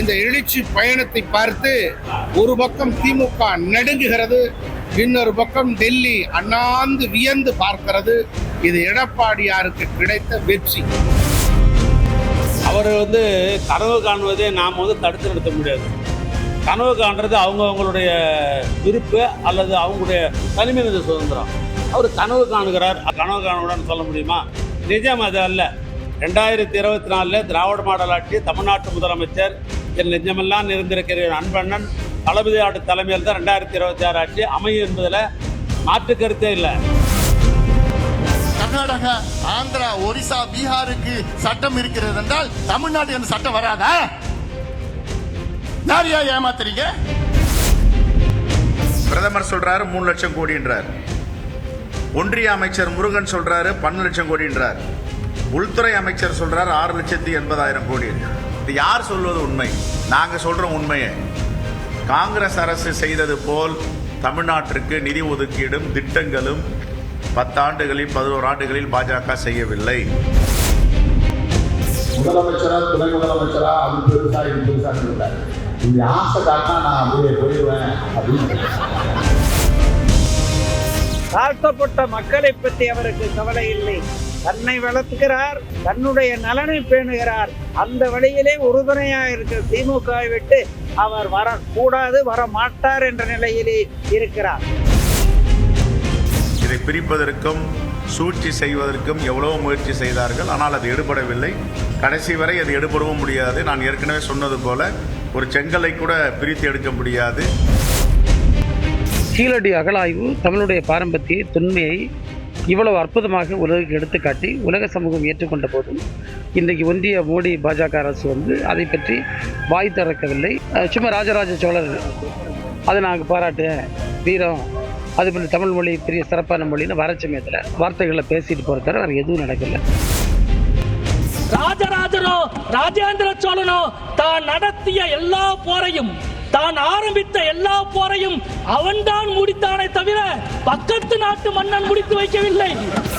இந்த எழுச்சி பயணத்தை பார்த்து ஒரு பக்கம் திமுக நடுங்குகிறது இன்னொரு பக்கம் டெல்லி அண்ணாந்து வியந்து பார்க்கிறது. இது எடப்பாடியாருக்கு கிடைத்த வெற்றி. அவர் வந்து கனவு காணுவதை நாம் வந்து தடுத்து நிறுத்த முடியாது. கனவு காண்றது அவங்கவங்களுடைய விருப்பு அல்லது அவங்களுடைய தனிமனித சுதந்திரம். அவர் கனவு காணுகிறார். கனவு காணுகிறான்னு சொல்ல முடியுமா? நிஜம் அது அல்ல. ரெண்டாயிரத்தி இருபத்தி நாலில் திராவிட மாடல் ஆட்சி தமிழ்நாட்டு முதலமைச்சர் என் நெஞ்சமெல்லாம் நிறைந்திருக்கிற என் அன்பண்ணன் தளபதி ஆட்டு தலைமையில் தான் ரெண்டாயிரத்தி இருபத்தி ஆறு ஆட்சி அமையும் என்பதில் மாற்று கருத்தே இல்லை. கர்நாடகா ஆந்திரா ஒரிசா பீகாருக்கு சட்டம் இருக்கிறது என்றால் தமிழ்நாட்டுக்கு அந்த சட்டம் வராதா? யாரையா ஏமாத்துறீங்க? பிரதமர் சொல்றாரு மூணு லட்சம் கோடின்றார். ஒன்றிய அமைச்சர் முருகன் சொல்றாரு பன்னெண்டு லட்சம் கோடின்றார். உள்துறை அமைச்சர் சொல்றாரு ஆறு லட்சத்தி எண்பதாயிரம் கோடி இது யார் சொல்வது உண்மை? நாங்க சொல்றோம் உண்மையை. காங்கிரஸ் அரசு செய்தது போல் தமிழ்நாட்டிற்கு நிதி ஒதுக்கீடும் திட்டங்களும் பத்தாண்டுகளில் பதினோரு ஆண்டுகளில் பாஜக செய்யவில்லை. முதலமைச்சரா துணை முதலமைச்சரா அது பெருசா இது பெருசா இல்லை இந்த ஆசை காட்டினா நான் அப்படியே போயிடுவேன் அப்படின்னு தாழ்த்தப்பட்ட மக்களை பற்றி அவருக்கு கவலை இல்லை. தன்னை வளர்த்துகிறார் தன்னுடைய நலனை பேணுகிறார். அந்த வழியிலே உறுதுணையாக இருக்கிற திமுகவை விட்டு அவர் வரக்கூடாது வர மாட்டார் என்ற நிலையிலே இருக்கிறார். இதை பிரிப்பதற்கும் சூழ்ச்சி செய்வதற்கும் எவ்வளவோ முயற்சி செய்தார்கள். ஆனால் அது எடுபடவில்லை. கடைசி வரை அது எடுபடவும் முடியாது. நான் ஏற்கனவே சொன்னது போல ஒரு செங்கலை கூட பிரித்து எடுக்க முடியாது. கீழடி அகழாய்வு தமிழுடைய பாரம்பரிய தொன்மையை இவ்வளவு அற்புதமாக உலகுக்கு எடுத்துக்காட்டி உலக சமூகம் ஏற்றுக்கொண்ட போதும் இன்றைக்கு ஒன்றிய மோடி பாஜக அரசு வந்து அதை பற்றி வாய் திறக்கவில்லை. சும்மா ராஜராஜ சோழர் அதை நாங்கள் பாராட்டுவேன் வீரம் அது போல தமிழ் மொழி பெரிய சிறப்பான மொழின்னு வர சமயத்தில் வார்த்தைகளை பேசிட்டு போகிற தவிர வேறு எதுவும் நடக்கலை ராஜராஜனோ ராஜேந்திர சோழனோ தான் நடத்திய எல்லா போரையும் தான் ஆரம்பித்த எல்லா போரையும் அவன்தான் முடித்தானே தவிர பக்கத்து நாட்டு மன்னன் முடித்து வைக்கவில்லை.